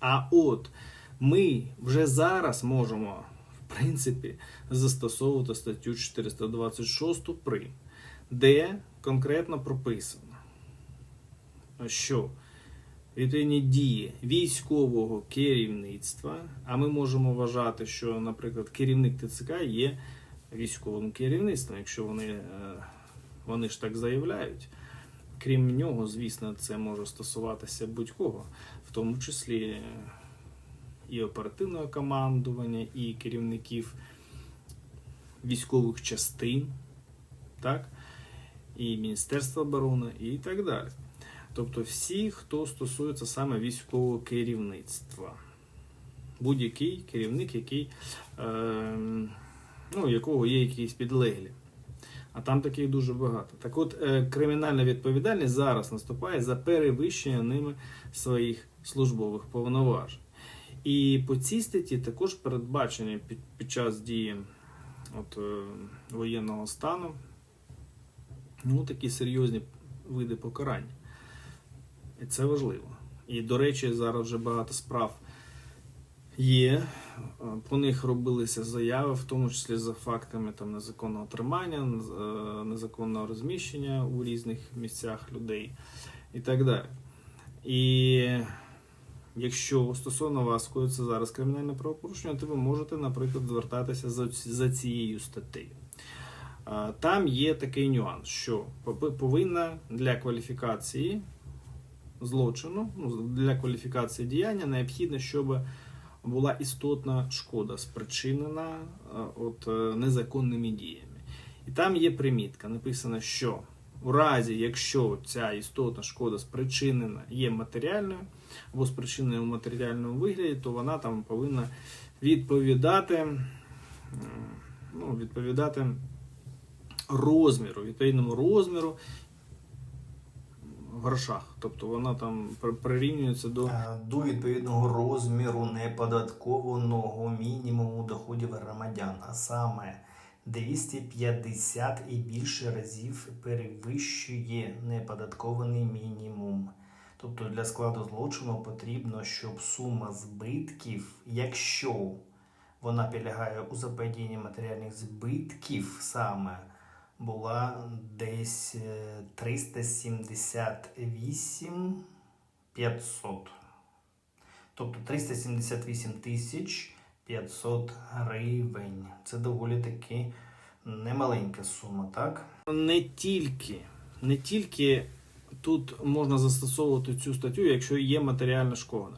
А от ми вже зараз можемо, в принципі, застосовувати статтю 426 прим, де конкретно прописано, що відповідні дії військового керівництва, а ми можемо вважати, що, наприклад, керівник ТЦК є військовим керівництвом, якщо вони, е, вони ж так заявляють. Крім нього, звісно, це може стосуватися будь-кого, в тому числі і оперативного командування, і керівників військових частин, так? і Міністерства оборони, і так далі. Тобто всі, хто стосується саме військового керівництва. Будь-який керівник, який, е, ну, якого є якісь підлеглі. А там таких дуже багато. Так от, е, кримінальна відповідальність зараз наступає за перевищення ними своїх службових повноважень. І по цій статті також передбачені під, під час дії от, е, воєнного стану ну, такі серйозні види покарання. І це важливо. І, до речі, зараз вже багато справ є. Е, По них робилися заяви, в тому числі за фактами там, незаконного тримання, е, незаконного розміщення у різних місцях людей і так далі. І якщо стосовно вас коїться зараз кримінальне правопорушення, то ви можете, наприклад, звертатися за, цією статтею. Е, Там є такий нюанс, що пов- повинна для кваліфікації злочину, ну, для кваліфікації діяння необхідно, щоб була істотна шкода, спричинена е, от, е, незаконними діями. І там є примітка, написано, що у разі, якщо ця істотна шкода спричинена є матеріальною або спричинена в матеріальному вигляді, то вона там повинна відповідати, ну, відповідати розміру, відповідному розміру в грошах. Тобто вона там прирівнюється до Е, до відповідного розміру неподаткованого мінімуму доходів громадян, а саме 250 і більше разів перевищує неподаткований мінімум. Тобто для складу злочину потрібно, щоб сума збитків, якщо вона підлягає у заподіянні матеріальних збитків саме, була десь е, 378 500. Тобто 378 тисяч 500 гривень. Це доволі таки немаленька сума, так? не тільки, не тільки тут можна застосовувати цю статтю, якщо є матеріальна шкода.